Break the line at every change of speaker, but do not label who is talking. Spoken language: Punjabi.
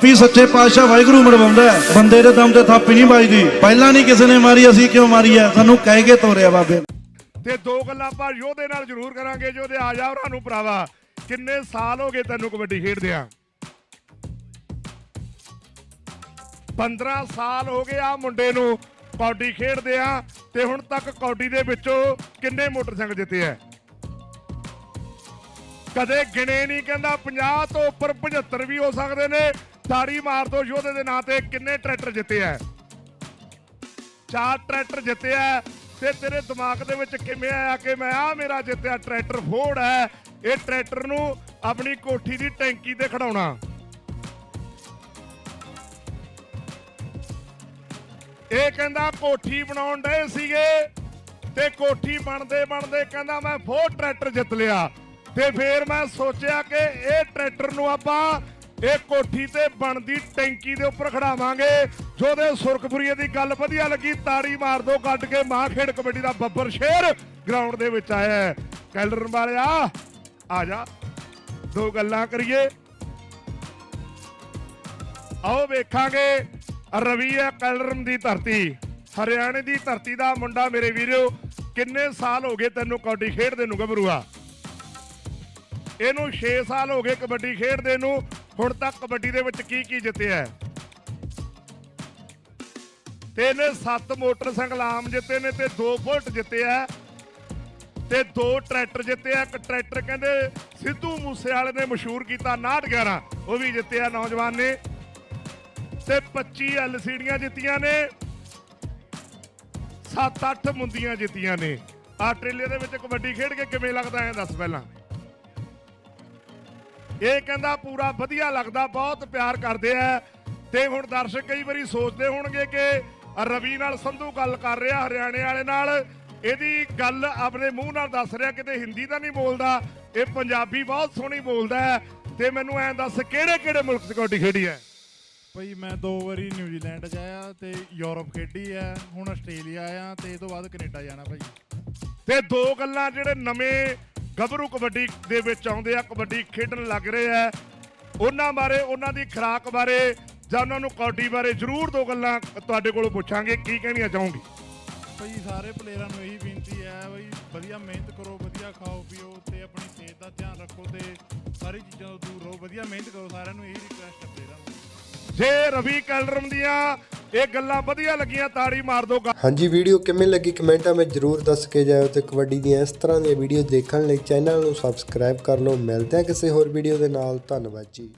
ਥਾਪੀ ਸੱਚੇ ਪਾਤਸ਼ਾਹ ਵਾਹਿਗੁਰੂ ਮਰਵਾਉਂਦਾ ਬੰਦੇ ਦੇ ਦਮ ਤੇ ਥਾਪੀ ਨਹੀਂ ਵੱਜਦੀ। ਪਹਿਲਾਂ ਨਹੀਂ ਕਿਸੇ ਨੇ ਮਾਰੀ, ਅਸੀਂ ਕਿਉਂ ਮਾਰੀ ਹੈ? ਸਾਨੂੰ ਕਹਿ ਕੇ ਤੋਰਿਆ ਬਾਬੇ।
ਤੇ ਦੋ ਗੱਲਾਂ ਆਪਾਂ ਯੋਧੇ ਨਾਲ ਜ਼ਰੂਰ ਕਰਾਂਗੇ। ਯੋਧੇ, ਆ ਜਾ ਉਹਨਾਂ ਨੂੰ ਭਰਾਵਾ। ਕਿੰਨੇ ਸਾਲ ਹੋ ਗਏ ਤੈਨੂੰ ਕਬੱਡੀ ਖੇਡਦਿਆਂ? 15 ਸਾਲ ਹੋ ਗਏ ਆ ਮੁੰਡੇ ਨੂੰ ਕੌਡੀ ਖੇਡਦੇ ਆ ਤੇ ਹੁਣ ਤੱਕ ਕੌਡੀ ਦੇ ਵਿੱਚੋਂ ਕਿੰਨੇ ਮੋਟਰਸਾਈਕਲ ਜਿੱਤੇ ਆ ਕਦੇ ਗਿਣੇ ਨਹੀਂ, ਕਹਿੰਦਾ 50 ਤੋਂ ਉੱਪਰ 75 ਵੀ ਹੋ ਸਕਦੇ ਨੇ। ਤਾੜੀ ਮਾਰ ਦੋ ਯੋਧੇ ਦੇ ਨਾਂ ਤੇ ਕਿੰਨੇ ਟਰੈਕਟਰ ਜਿੱਤੇ ਆ। ਚਾਰ ਟਰੈਕਟਰ ਜਿੱਤਿਆ ਤੇ ਤੇਰੇ ਦਿਮਾਗ ਦੇ ਵਿੱਚ ਕਿਵੇਂ ਆਇਆ ਕਿ ਮੈਂ ਆ ਮੇਰਾ ਜਿੱਤਿਆ ਟਰੈਕਟਰ ਫੋੜ ਹੈ। ਇਹ ਟਰੈਕਟਰ ਨੂੰ ਆਪਣੀ ਕੋਠੀ ਦੀ ਟੈਂਕੀ ਤੇ ਖੜਾਉਣਾ। ਇਹ ਕਹਿੰਦਾ ਕੋਠੀ ਬਣਾਉਣ ਡਏ ਸੀਗੇ ਤੇ ਕੋਠੀ ਬਣਦੇ ਬਣਦੇ ਕਹਿੰਦਾ ਮੈਂ ਫੋਰ ਟਰੈਕਟਰ ਜਿੱਤ ਲਿਆ। ਤੇ ਫੇਰ ਮੈਂ ਸੋਚਿਆ ਕਿ ਇਹ ਟਰੈਕਟਰ ਨੂੰ ਆਪਾਂ ਇਹ ਕੋਠੀ ਤੇ ਬਣਦੀ ਟੈਂਕੀ ਦੇ ਉੱਪਰ ਖੜਾਵਾਂਗੇ ਜੋਦੇ ਸੁਰਖਪੁਰੀਏ ਦੀ ਗੱਲ ਵਧੀਆ ਲੱਗੀ, ਤਾੜੀ ਮਾਰ ਦੋ, ਕੱਢ ਕੇ ਮਾਂ ਖੇਡ ਕਬੱਡੀ ਦਾ ਬੱਬਰ ਸ਼ੇਰ ਗਰਾਊਂਡ ਦੇ ਵਿੱਚ ਆਇਆ ਹੈ। ਕੈਲਰਨ ਵਾਲਿਆ, ਆ ਜਾ, ਦੋ ਗੱਲਾਂ ਕਰੀਏ ਆਓ ਵੇਖਾਂਗੇ, ਰਵੀ ਹੈ ਕੈਲਰਮ ਦੀ ਧਰਤੀ, ਹਰਿਆਣੇ ਦੀ ਧਰਤੀ ਦਾ ਮੁੰਡਾ ਮੇਰੇ ਵੀਰੋ, ਕਿੰਨੇ ਸਾਲ ਹੋ ਗਏ ਤੈਨੂੰ ਕਬੱਡੀ ਖੇਡਦੇ ਨੂੰ ਗੱਭਰੂਆ ਇਹਨੂੰ 6 ਸਾਲ ਹੋ ਗਏ ਕਬੱਡੀ ਖੇਡਦੇ ਨੂੰ ਹੁਣ ਤੱਕ ਕਬੱਡੀ ਦੇ ਵਿੱਚ ਕੀ ਕੀ ਜਿੱਤਿਆ ਹੈ? ਤੇ ਇਹਨੇ 7 ਮੋਟਰਸਾਈਕਲ ਆਮ ਜਿੱਤੇ ਨੇ ਤੇ 2 ਬੁਲਟ ਜਿੱਤਿਆ ਹੈ। ਤੇ ਦੋ ਟਰੈਕਟਰ ਜਿੱਤਿਆ ਇੱਕ ਟਰੈਕਟਰ ਕਹਿੰਦੇ ਸਿੱਧੂ ਮੂਸੇ ਵਾਲੇ ਨੇ ਮਸ਼ਹੂਰ ਕੀਤਾ 911 ਉਹ ਵੀ ਜਿੱਤਿਆ ਨੌਜਵਾਨ ਨੇ। ਤੇ 25 ਐਲਸੀਡੀਆਂ ਜਿੱਤੀਆਂ ਨੇ। 7-8 ਮੁੰਦੀਆਂ ਜਿੱਤੀਆਂ ਨੇ। ਆਸਟ੍ਰੇਲੀਆ ਦੇ ਵਿੱਚ ਕਬੱਡੀ ਖੇਡ ਕੇ ਕਿਵੇਂ ਲੱਗਦਾ ਐ? ਦੱਸ ਪਹਿਲਾਂ। ਇਹ ਕਹਿੰਦਾ ਪੂਰਾ ਵਧੀਆ ਲੱਗਦਾ ਬਹੁਤ ਪਿਆਰ ਕਰਦੇ ਆ। ਤੇ ਹੁਣ ਦਰਸ਼ਕ ਕਈ ਵਾਰੀ ਸੋਚਦੇ ਹੋਣਗੇ ਕਿ ਰਵੀ ਨਾਲ ਸੰਧੂ ਗੱਲ ਕਰ ਰਿਹਾ ਹਰਿਆਣੇ ਵਾਲੇ ਨਾਲ। ਇਹਦੀ ਗੱਲ ਆਪਣੇ ਮੂੰਹ ਨਾਲ ਦੱਸ ਰਿਹਾ ਕਿਤੇ ਹਿੰਦੀ ਤਾਂ ਨਹੀਂ ਬੋਲਦਾ। ਇਹ ਪੰਜਾਬੀ ਬਹੁਤ ਸੋਹਣੀ ਬੋਲਦਾ ਹੈ। ਤੇ ਮੈਨੂੰ ਐਂ ਦੱਸ ਕਿਹੜੇ ਕਿਹੜੇ ਮੁਲਕ 'ਚ ਕਬੱਡੀ ਖੇਡੀ ਹੈ?
ਭਾਈ ਮੈਂ ਦੋ ਵਾਰੀ ਨਿਊਜ਼ੀਲੈਂਡ 'ਚ ਆਇਆ ਤੇ ਯੂਰਪ ਖੇਡੀ ਆ ਹੁਣ ਆਸਟ੍ਰੇਲੀਆ ਆਇਆ ਤੇ ਇਹ ਤੋਂ ਬਾਅਦ ਕੈਨੇਡਾ ਜਾਣਾ ਭਾਈ।
ਤੇ ਦੋ ਗੱਲਾਂ ਜਿਹੜੇ ਨਵੇਂ ਗੱਭਰੂ ਕਬੱਡੀ ਦੇ ਵਿੱਚ ਆਉਂਦੇ ਆ ਕਬੱਡੀ ਖੇਡਣ ਲੱਗ ਰਹੇ ਆ। ਉਹਨਾਂ ਬਾਰੇ ਉਹਨਾਂ ਦੀ ਖੁਰਾਕ ਬਾਰੇ ਜਾਂ ਉਹਨਾਂ ਨੂੰ ਕਬੱਡੀ ਬਾਰੇ ਜ਼ਰੂਰ ਦੋ ਗੱਲਾਂ ਤੁਹਾਡੇ ਕੋਲੋਂ ਪੁੱਛਾਂਗੇ ਕੀ ਕਹਿਣੀਆਂ ਚਾਹੋਗੇ?
ਭਾਈ ਸਾਰੇ ਪਲੇਅਰਾਂ ਨੂੰ ਇਹੀ ਬੇਨਤੀ ਹੈ ਭਾਈ ਵਧੀਆ ਮਿਹਨਤ ਕਰੋ ਵਧੀਆ ਖਾਓ ਪੀਓ ਤੇ ਆਪਣੀ ਸਿਹਤ ਦਾ ਧਿਆਨ ਰੱਖੋ ਤੇ ਸਾਰੀ ਚੀਜ਼ਾਂ ਤੋਂ ਦੂਰ ਰਹੋ। ਵਧੀਆ ਮਿਹਨਤ ਕਰੋ ਸਾਰਿਆਂ ਨੂੰ ਇਹੀ ਰਿਕੁਐਸਟ ਹੈ ਪਲੇਅਰਾਂ ਨੂੰ
ਜੇ ਰਵੀ ਕੈਲਰਮ ਦੀਆਂ ਇਹ ਗੱਲਾਂ ਵਧੀਆ ਲੱਗੀਆਂ, ਤਾੜੀ ਮਾਰ ਦੋ
ਹਾਂਜੀ, ਵੀਡੀਓ ਕਿਵੇਂ ਲੱਗੀ ਕਮੈਂਟਾਂ ਵਿੱਚ ਜਰੂਰ ਦੱਸ ਕੇ ਜਾਇਓ ਤੇ ਕਬੱਡੀ ਦੀਆਂ ਇਸ ਤਰ੍ਹਾਂ ਦੀਆਂ ਵੀਡੀਓ ਦੇਖਣ ਲਈ ਚੈਨਲ ਨੂੰ ਸਬਸਕ੍ਰਾਈਬ ਕਰ ਲਓ। ਮਿਲਦੇ ਹਾਂ ਕਿਸੇ ਹੋਰ ਵੀਡੀਓ ਦੇ ਨਾਲ। ਧੰਨਵਾਦ ਜੀ।